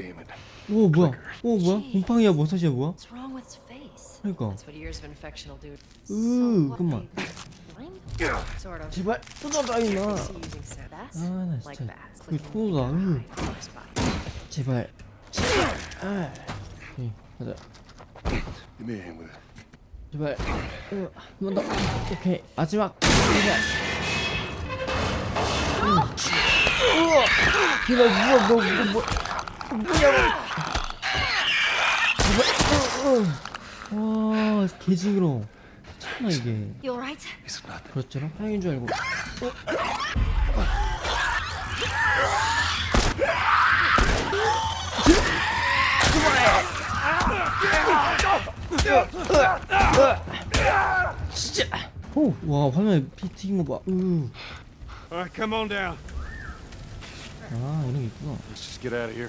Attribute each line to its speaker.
Speaker 1: damn it.
Speaker 2: 오 뭐야? 오 뭐야? 곰팡이야 버섯이야 뭐야? 그러니까. 으,
Speaker 3: what,
Speaker 2: 잠깐만. 제발 쏟아다 임마. 아나 진짜. 그. 으.
Speaker 3: spot.
Speaker 2: 제발 제발. 아. 가자. 제발. 한번 더. 오케이 마지막. 제발. 응. 우와. 이거 뭐. 으, 으. 와 개징그러. 참나 이게.
Speaker 3: You alright?
Speaker 1: It's nothing.
Speaker 2: 그렇죠. 향인 줄 알고. 진짜. 오, 와 화면에 피 튀긴 거 봐. 으.
Speaker 4: All right, come on down.
Speaker 2: 아 이런 게 있구나.
Speaker 1: Let's just get out of here.